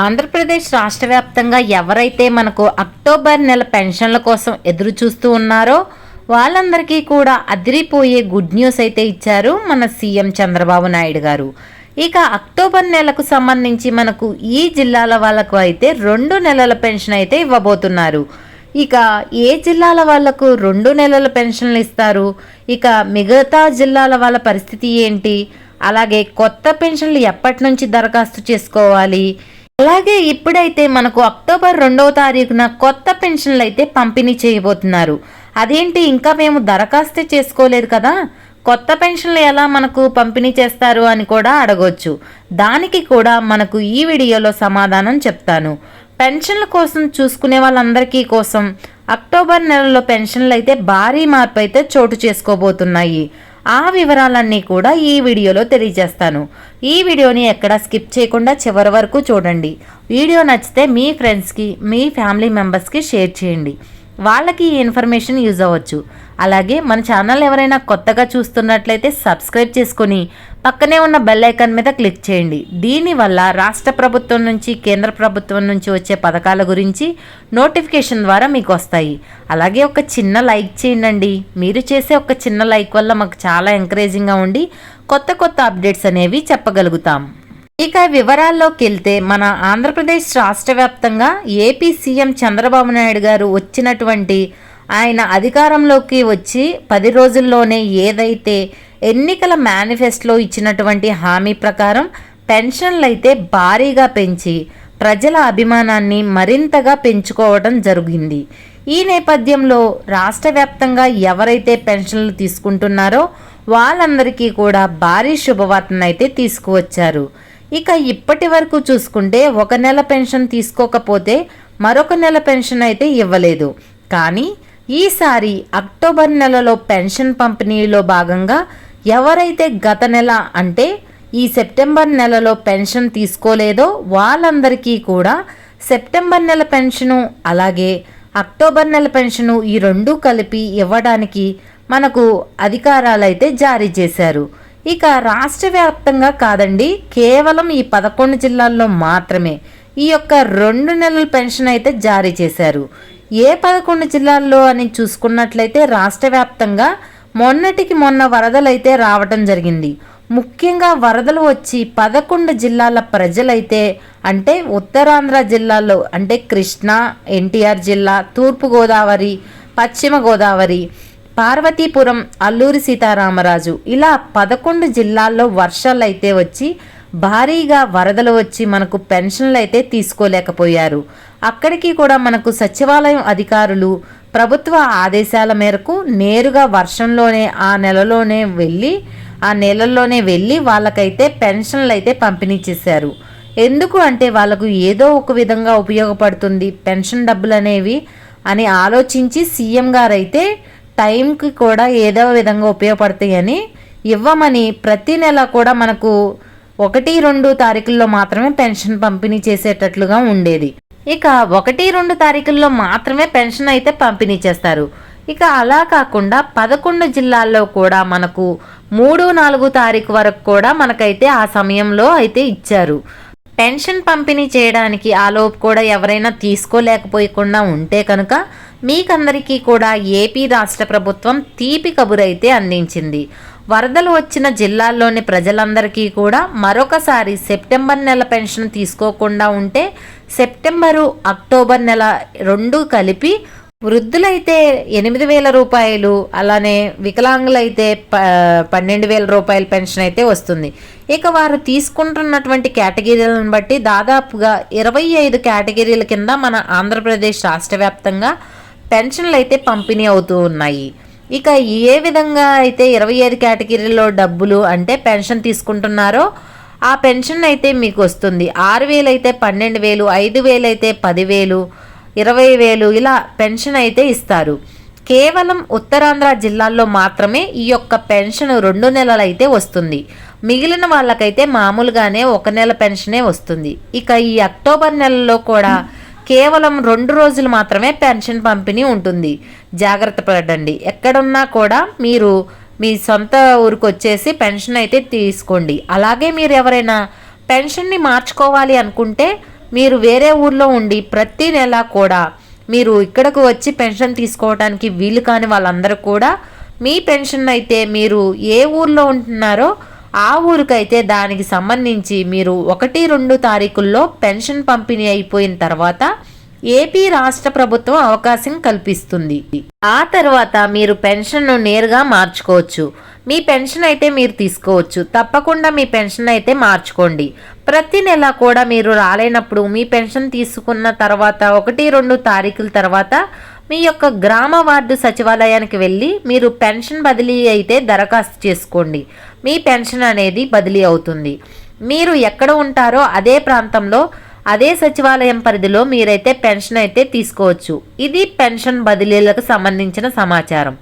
ఆంధ్రప్రదేశ్ రాష్ట్ర వ్యాప్తంగా ఎవరైతే మనకు అక్టోబర్ నెల పెన్షన్ల కోసం ఎదురు చూస్తూ ఉన్నారో వాళ్ళందరికీ కూడా అదిరిపోయే గుడ్ న్యూస్ అయితే ఇచ్చారు మన సీఎం చంద్రబాబు నాయుడు గారు. ఇక అక్టోబర్ నెలకు సంబంధించి మనకు ఈ జిల్లాల వాళ్ళకు అయితే రెండు నెలల పెన్షన్ అయితే ఇవ్వబోతున్నారు. ఇక ఏ జిల్లాల వాళ్ళకు రెండు నెలల పెన్షన్లు ఇస్తారు? ఇక మిగతా జిల్లాల వాళ్ళ పరిస్థితి ఏంటి? అలాగే కొత్త పెన్షన్లు ఎప్పటి నుంచి దరఖాస్తు చేసుకోవాలి? అలాగే ఇప్పుడైతే మనకు అక్టోబర్ రెండవ తారీఖున కొత్త పెన్షన్లు అయితే పంపిణీ చేయబోతున్నారు. అదేంటి ఇంకా మేము దరఖాస్తు చేసుకోలేదు కదా? కొత్త పెన్షన్లు ఎలా మనకు పంపిణీ చేస్తారు అని కూడా అడగొచ్చు. దానికి కూడా మనకు ఈ వీడియోలో సమాధానం చెప్తాను. పెన్షన్ల కోసం చూసుకునే వాళ్ళందరికీ కోసం అక్టోబర్ నెలలో పెన్షన్లు అయితే భారీ మార్పు అయితే చోటు చేసుకోబోతున్నాయి. ఆ వివరాలన్నీ కూడా ఈ వీడియోలో తెలియజేస్తాను. ఈ వీడియోని ఎక్కడ స్కిప్ చేయకుండా చివరి వరకు చూడండి. వీడియో నచ్చితే మీ ఫ్రెండ్స్కి మీ ఫ్యామిలీ మెంబర్స్కి షేర్ చేయండి. వాళ్ళకి ఈ ఇన్ఫర్మేషన్ యూజ్ అవ్వచ్చు. అలాగే మన ఛానల్ ఎవరైనా కొత్తగా చూస్తున్నట్లయితే సబ్స్క్రైబ్ చేసుకొని పక్కనే ఉన్న బెల్ ఐకాన్ మీద క్లిక్ చేయండి. దీనివల్ల రాష్ట్ర ప్రభుత్వం నుంచి కేంద్ర ప్రభుత్వం నుంచి వచ్చే పథకాల గురించి నోటిఫికేషన్ ద్వారా మీకు వస్తాయి. అలాగే ఒక చిన్న లైక్ చేయండి మీరు చేసే ఒక చిన్న లైక్ వల్ల మాకు చాలా ఎంకరేజింగ్గా ఉండి కొత్త కొత్త అప్డేట్స్ అనేవి చెప్పగలుగుతాం. ఇక వివరాల్లోకి వెళ్తే మన ఆంధ్రప్రదేశ్ రాష్ట్ర వ్యాప్తంగా ఏపీ సీఎం చంద్రబాబు నాయుడు గారు వచ్చినటువంటి ఆయన అధికారంలోకి వచ్చి పది రోజుల్లోనే ఏదైతే ఎన్నికల మేనిఫెస్టోలో ఇచ్చినటువంటి హామీ ప్రకారం పెన్షన్లు అయితే భారీగా పెంచి ప్రజల అభిమానాన్ని మరింతగా పెంచుకోవడం జరిగింది. ఈ నేపథ్యంలో రాష్ట్ర వ్యాప్తంగా ఎవరైతే పెన్షన్లు తీసుకుంటున్నారో వాళ్ళందరికీ కూడా భారీ శుభవార్తనైతే తీసుకువచ్చారు. ఇక ఇప్పటి వరకు చూసుకుంటే ఒక నెల పెన్షన్ తీసుకోకపోతే మరొక నెల పెన్షన్ అయితే ఇవ్వలేదు. కానీ ఈసారి అక్టోబర్ నెలలో పెన్షన్ పంపిణీలో భాగంగా ఎవరైతే గత నెల అంటే ఈ సెప్టెంబర్ నెలలో పెన్షన్ తీసుకోలేదో వాళ్ళందరికీ కూడా సెప్టెంబర్ నెల పెన్షను అలాగే అక్టోబర్ నెల పెన్షను ఈ రెండు కలిపి ఇవ్వడానికి మనకు అధికారాలైతే జారీ చేశారు. ఇక రాష్ట్ర వ్యాప్తంగా కాదండి కేవలం ఈ పదకొండు జిల్లాల్లో మాత్రమే ఈ యొక్క రెండు నెలల పెన్షన్ అయితే జారీ చేశారు. ఏ పదకొండు జిల్లాల్లో అని చూసుకున్నట్లయితే రాష్ట్ర వ్యాప్తంగా మొన్నటికి మొన్న వరదలు అయితే రావటం జరిగింది. ముఖ్యంగా వరదలు వచ్చి పదకొండు జిల్లాల ప్రజలైతే అంటే ఉత్తరాంధ్ర జిల్లాలో అంటే కృష్ణా ఎన్టీఆర్ జిల్లా తూర్పుగోదావరి పశ్చిమ గోదావరి పార్వతీపురం అల్లూరి సీతారామరాజు. ఇలా పదకొండు జిల్లాల్లో వర్షాలు అయితే వచ్చి భారీగా వరదలు వచ్చి మనకు పెన్షన్లు అయితే తీసుకోలేకపోయారు. అక్కడికి కూడా మనకు సచివాలయం అధికారులు ప్రభుత్వ ఆదేశాల మేరకు నేరుగా వర్షంలోనే ఆ నెలలోనే వెళ్ళి ఆ నెలల్లోనే వెళ్ళి వాళ్ళకైతే పెన్షన్లు అయితే పంపిణీ చేశారు. ఎందుకు అంటే వాళ్ళకు ఏదో ఒక విధంగా ఉపయోగపడుతుంది పెన్షన్ డబ్బులు అనేవి అని ఆలోచించి సీఎం గారైతే టైంకి కూడా ఏదో విధంగా ఉపయోగపడతాయని ఇవ్వమని ప్రతి నెల కూడా మనకు ఒకటి రెండు తారీఖుల్లో మాత్రమే పెన్షన్ పంపిణీ చేసేటట్లుగా ఉండేది. ఇక ఒకటి రెండు తారీఖుల్లో మాత్రమే పెన్షన్ అయితే పంపిణీ చేస్తారు. ఇక అలా కాకుండా పదకొండు జిల్లాల్లో కూడా మనకు మూడు నాలుగు తారీఖు వరకు కూడా మనకైతే ఆ సమయంలో అయితే ఇచ్చారు. పెన్షన్ పంపిణీ చేయడానికి ఆలోపు కూడా ఎవరైనా తీసుకోలేకపోయకుండా ఉంటే కనుక మీకందరికీ కూడా ఏపీ రాష్ట్ర ప్రభుత్వం తీపి కబురైతే అందించింది. వరదలు వచ్చిన జిల్లాల్లోని ప్రజలందరికీ కూడా మరొకసారి సెప్టెంబర్ నెల పెన్షన్ తీసుకోకుండా ఉంటే సెప్టెంబరు అక్టోబర్ నెల రెండు కలిపి వృద్ధులైతే ఎనిమిది వేల రూపాయలు అలానే వికలాంగులైతే ప పన్నెండు వేల రూపాయల పెన్షన్ అయితే వస్తుంది. ఇక వారు తీసుకుంటున్నటువంటి కేటగిరీలను బట్టి దాదాపుగా ఇరవై ఐదు కేటగిరీల కింద మన ఆంధ్రప్రదేశ్ రాష్ట్ర వ్యాప్తంగా పెన్షన్లు అయితే పంపిణీ అవుతూ ఉన్నాయి. ఇక ఏ విధంగా అయితే ఇరవై ఐదు కేటగిరీలో డబ్బులు అంటే పెన్షన్ తీసుకుంటున్నారో ఆ పెన్షన్ అయితే మీకు వస్తుంది. ఆరు వేలు అయితే పన్నెండు వేలు ఐదు వేలు అయితే పదివేలు ఇరవై వేలు ఇలా పెన్షన్ అయితే ఇస్తారు. కేవలం ఉత్తరాంధ్ర జిల్లాల్లో మాత్రమే ఈ యొక్క పెన్షన్ రెండు నెలలు అయితే వస్తుంది. మిగిలిన వాళ్ళకైతే మామూలుగానే ఒక నెల పెన్షనే వస్తుంది. ఇక ఈ అక్టోబర్ నెలలో కూడా కేవలం రెండు రోజులు మాత్రమే పెన్షన్ పంపిణీ ఉంటుంది. జాగ్రత్త పడండి. ఎక్కడున్నా కూడా మీరు మీ సొంత ఊరికి వచ్చేసి పెన్షన్ అయితే తీసుకోండి. అలాగే మీరు ఎవరైనా పెన్షన్ని మార్చుకోవాలి అనుకుంటే మీరు వేరే ఊర్లో ఉండి ప్రతి నెల కూడా మీరు ఇక్కడకు వచ్చి పెన్షన్ తీసుకోవడానికి వీలు కాని వాళ్ళందరూ కూడా మీ పెన్షన్ అయితే మీరు ఏ ఊర్లో ఉంటున్నారో ఆ ఊరికైతే దానికి సంబంధించి మీరు ఒకటి రెండు తారీఖుల్లో పెన్షన్ పంపిణీ అయిపోయిన తర్వాత ఏపీ రాష్ట్ర ప్రభుత్వం అవకాశం కల్పిస్తుంది. ఆ తర్వాత మీరు పెన్షన్ను నేరుగా మార్చుకోవచ్చు. మీ పెన్షన్ అయితే మీరు తీసుకోవచ్చు. తప్పకుండా మీ పెన్షన్ అయితే మార్చుకోండి. ప్రతి నెల కూడా మీరు రాలేనప్పుడు మీ పెన్షన్ తీసుకున్న తర్వాత ఒకటి రెండు తారీఖుల తర్వాత మీ యొక్క గ్రామ వార్డు సచివాలయానికి వెళ్ళి మీరు పెన్షన్ బదిలీ అయితే దరఖాస్తు చేసుకోండి. మీ పెన్షన్ అనేది బదిలీ అవుతుంది. మీరు ఎక్కడ ఉంటారో అదే ప్రాంతంలో అదే సచివాలయం పరిధిలో మీరైతే పెన్షన్ అయితే తీసుకోవచ్చు. ఇది పెన్షన్ బదిలీలకు సంబంధించిన సమాచారం.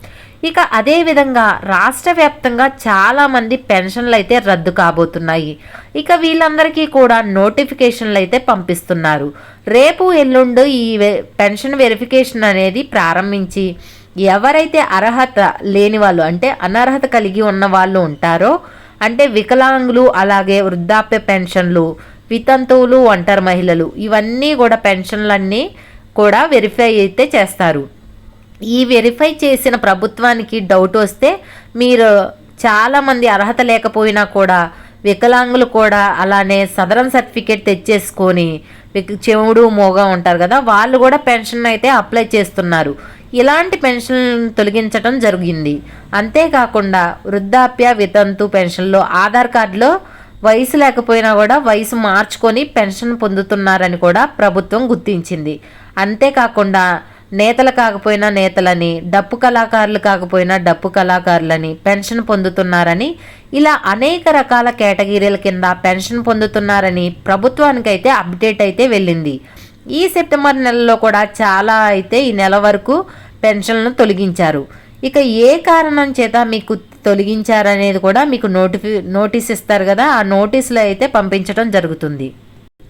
ఇక అదే విధంగా రాష్ట్ర వ్యాప్తంగా చాలామంది పెన్షన్లు అయితే రద్దు కాబోతున్నాయి. ఇక వీళ్ళందరికీ కూడా నోటిఫికేషన్లు అయితే పంపిస్తున్నారు. రేపు ఎల్లుండు ఈ పెన్షన్ వెరిఫికేషన్ అనేది ప్రారంభించి ఎవరైతే అర్హత లేని వాళ్ళు అంటే అనర్హత కలిగి ఉన్న వాళ్ళు ఉంటారో అంటే వికలాంగులు అలాగే వృద్ధాప్య పెన్షన్లు వితంతువులు ఒంటరి మహిళలు ఇవన్నీ కూడా పెన్షన్లన్నీ కూడా వెరిఫై అయితే చేస్తారు. ఈ వెరిఫై చేసిన ప్రభుత్వానికి డౌట్ వస్తే మీరు చాలామంది అర్హత లేకపోయినా కూడా వికలాంగులు కూడా అలానే సదరన్ సర్టిఫికేట్ తెచ్చేసుకొని చెవుడు మోగా ఉంటారు కదా వాళ్ళు కూడా పెన్షన్ అయితే అప్లై చేస్తున్నారు. ఇలాంటి పెన్షన్ తొలగించడం జరిగింది. అంతేకాకుండా వృద్ధాప్య వితంతు పెన్షన్లో ఆధార్ కార్డులో వయసు లేకపోయినా కూడా వయసు మార్చుకొని పెన్షన్ పొందుతున్నారని కూడా ప్రభుత్వం గుర్తించింది. అంతేకాకుండా నేతలు కాకపోయినా నేతలని డప్పు కళాకారులు కాకపోయినా డప్పు కళాకారులని పెన్షన్ పొందుతున్నారని ఇలా అనేక రకాల కేటగిరీల కింద పెన్షన్ పొందుతున్నారని ప్రభుత్వానికైతే అప్డేట్ అయితే వెళ్ళింది. ఈ సెప్టెంబర్ నెలలో కూడా చాలా అయితే ఈ నెల వరకు పెన్షన్లను తొలగించారు. ఇక ఏ కారణం చేత మీకు తొలగించారనేది కూడా మీకు నోటిఫి నోటీస్ ఇస్తారు కదా ఆ నోటీసులు అయితే పంపించడం జరుగుతుంది.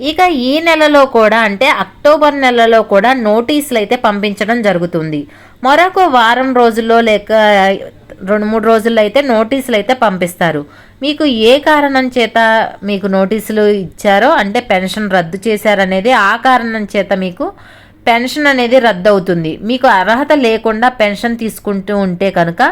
ఇక ఈ నెలలో కూడా అంటే అక్టోబర్ నెలలో కూడా నోటీసులు అయితే పంపించడం జరుగుతుంది. మరొక వారం రోజుల్లో లేక రెండు మూడు రోజుల్లో అయితే నోటీసులు అయితే పంపిస్తారు. మీకు ఏ కారణం చేత మీకు నోటీసులు ఇచ్చారో అంటే పెన్షన్ రద్దు చేశారనేది ఆ కారణం చేత మీకు పెన్షన్ అనేది రద్దు అవుతుంది మీకు అర్హత లేకుండా పెన్షన్ తీసుకుంటూ ఉంటే కనుక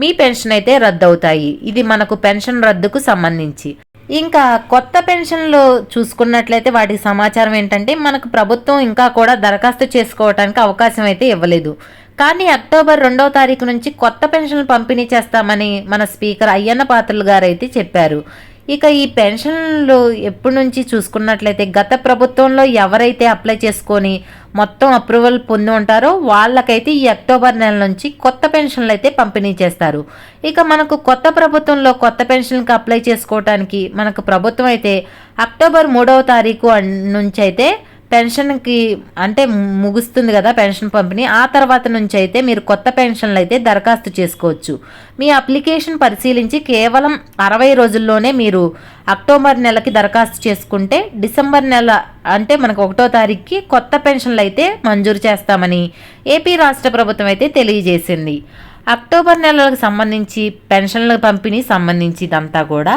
మీ పెన్షన్ అయితే రద్దు అవుతాయి ఇది మనకు పెన్షన్ రద్దుకు సంబంధించి. ఇంకా కొత్త పెన్షన్లు చూసుకున్నట్లయితే వాటి సమాచారం ఏంటంటే మనకు ప్రభుత్వం ఇంకా కూడా దరఖాస్తు చేసుకోవడానికి అవకాశం అయితే ఇవ్వలేదు. కానీ అక్టోబర్ రెండవ తారీఖు నుంచి కొత్త పెన్షన్లు పంపిణీ చేస్తామని మన స్పీకర్ అయ్యన్న పాత్రలు గారు అయితే చెప్పారు. ఇక ఈ పెన్షన్లు ఎప్పటి నుంచి చూసుకున్నట్లయితే గత ప్రభుత్వంలో ఎవరైతే అప్లై చేసుకొని మొత్తం అప్రూవల్ పొంది ఉంటారో వాళ్ళకైతే ఈ అక్టోబర్ నెల నుంచి కొత్త పెన్షన్లు అయితే పంపిణీ చేస్తారు. ఇక మనకు కొత్త ప్రభుత్వంలో కొత్త పెన్షన్కి అప్లై చేసుకోవడానికి మనకు ప్రభుత్వం అయితే అక్టోబర్ మూడవ తారీఖు నుంచి అయితే పెన్షన్కి అంటే ముగుస్తుంది కదా పెన్షన్ పంపిణీ. ఆ తర్వాత నుంచి అయితే మీరు కొత్త పెన్షన్లు అయితే దరఖాస్తు చేసుకోవచ్చు. మీ అప్లికేషన్ పరిశీలించి కేవలం అరవై రోజుల్లోనే మీరు అక్టోబర్ నెలకి దరఖాస్తు చేసుకుంటే డిసెంబర్ నెల అంటే మనకు ఒకటో తారీఖుకి కొత్త పెన్షన్లు అయితే మంజూరు చేస్తామని ఏపీ రాష్ట్ర ప్రభుత్వం అయితే తెలియజేసింది. అక్టోబర్ నెలలకు సంబంధించి పెన్షన్ల పంపిణీ సంబంధించి ఇదంతా కూడా